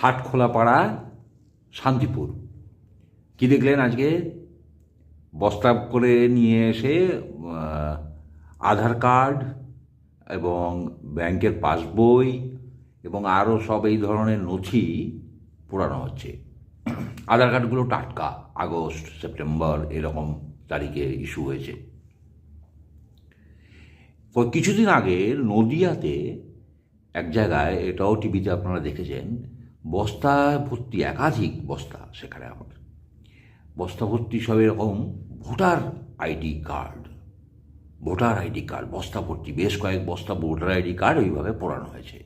হাটখোলাপাড়া, শান্তিপুর। কি দেখলেন আজকে? বস্তা করে নিয়ে এসে আধার কার্ড এবং ব্যাংকের পাসবই এবং আরও সব এই ধরনের নথি পোড়ানো হচ্ছে। আধার কার্ডগুলো টাটকা, আগস্ট, সেপ্টেম্বর এরকম তারিখে ইস্যু হয়েছে। কিছুদিন আগে নদিয়াতে এক জায়গায়, এটাও টিভিতে আপনারা দেখেছেন বস্তা ভর্তি একাধিক বস্তা সেখানে আমার বস্তা ভর্তি সব এরকম voter ID card voter ID card বস্তা ভর্তি বেশ কয়েক বস্তা ভোটার আইডি কার্ড ওইভাবে পোড়ানো হয়েছে।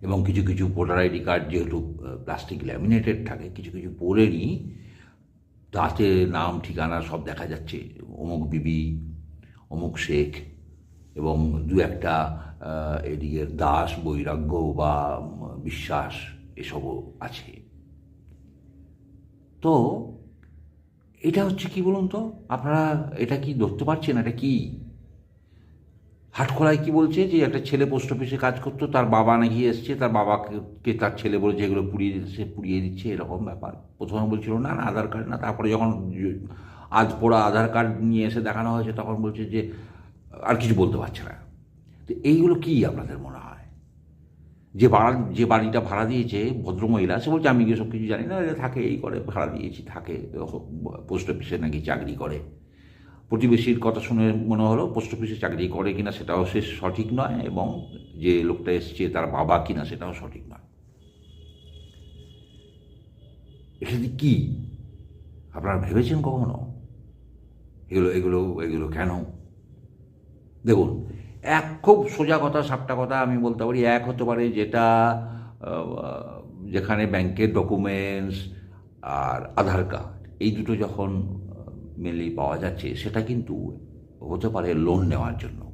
এবং কিছু কিছু ভোটার আইডি কার্ড যেহেতু প্লাস্টিক ল্যামিনেটেড থাকে কিছু কিছু পড়ে নিই তাতে নাম ঠিকানা সব দেখা যাচ্ছে। অমুক বিবি অমুক শেখ এবং দু একটা আহ, এদিকের দাস বৈরাগ্য বা বিশ্বাস এসবও আছে। তো, এটা হচ্ছে কি বলুন তো? আপনারা এটা কি ধরতে পারছেন? এটা কি? হাটখোলায় কি বলছে যে একটা ছেলে পোস্ট অফিসে কাজ করতো, তার বাবা নাকি এসছে, তার বাবাকে তার ছেলে বলেছে এগুলো পুড়িয়ে দিচ্ছে পুড়িয়ে দিচ্ছে, এরকম ব্যাপার। প্রথমে বলছিল, না না, আধার কার্ড না। তারপরে যখন আজ পড়া আধার কার্ড নিয়ে এসে দেখানো হয়েছে, তখন বলছে যে, আর কিছু বলতে পারছে না। তো এইগুলো কি আপনাদের মনে হয়? যে ভাড়া, যে বাড়িটা ভাড়া দিয়েছে, ভদ্রমহিলা, সে বলছে, আমি সব কিছু জানি না? থাকে, এই করে, ভাড়া দিয়েছি, থাকে পোস্ট অফিসে নাকি চাকরি করে। প্রতিবেশীর কথা শুনে মনে হলো, পোস্ট অফিসে চাকরি করে কিনা সেটাও সে সঠিক নয় এবং যে লোকটা এসছে, তার বাবা কিনা সেটাও সঠিক নয়। এটা কি? আপনারা ভেবেছেন কখনো? এগুলো এগুলো এগুলো কেন? দেখুন এক খুব সোজা কথা, সাপটা কথা আমি বলতে পারি। এক হতে পারে যেটা যেখানে ব্যাংকের ডকুমেন্টস আর আধার কার্ড, এই দুটো যখন মেনলি পাওয়া যাচ্ছে, সেটা কিন্তু হতে পারে লোন নেওয়ার জন্য।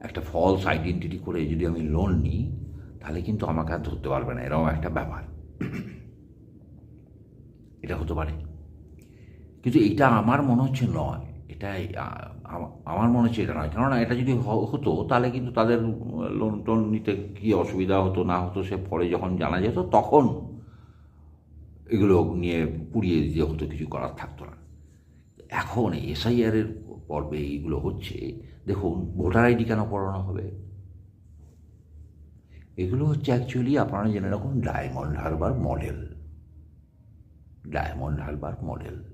একটা ফলস আইডেন্টিটি করে যদি আমি লোন নিই, তাহলে কিন্তু আমাকে আর ধরতে পারবে না, এরকম একটা ব্যাপার। এটা হতে পারে। কিন্তু এটা আমার মনে হচ্ছে নয়। এটাই আমার মনে হচ্ছে এটা নয়। কেননা এটা যদি হতো, তাহলে কিন্তু তাদের লোন টোন নিতে কী অসুবিধা হতো, না হতো, সে পরে যখন জানা যেত, তখন এগুলো নিয়ে পুড়িয়ে দিতে হতো, কিছু করার থাকতো না। এখন এসআইআরের পর্বে এইগুলো হচ্ছে, দেখুন, ভোটার আইডি কেন পড়ানো হবে? এগুলো হচ্ছে অ্যাকচুয়ালি আপনারা জেনে রাখুন, ডায়মন্ড হারবার মডেল। ডায়মন্ড হারবার মডেল।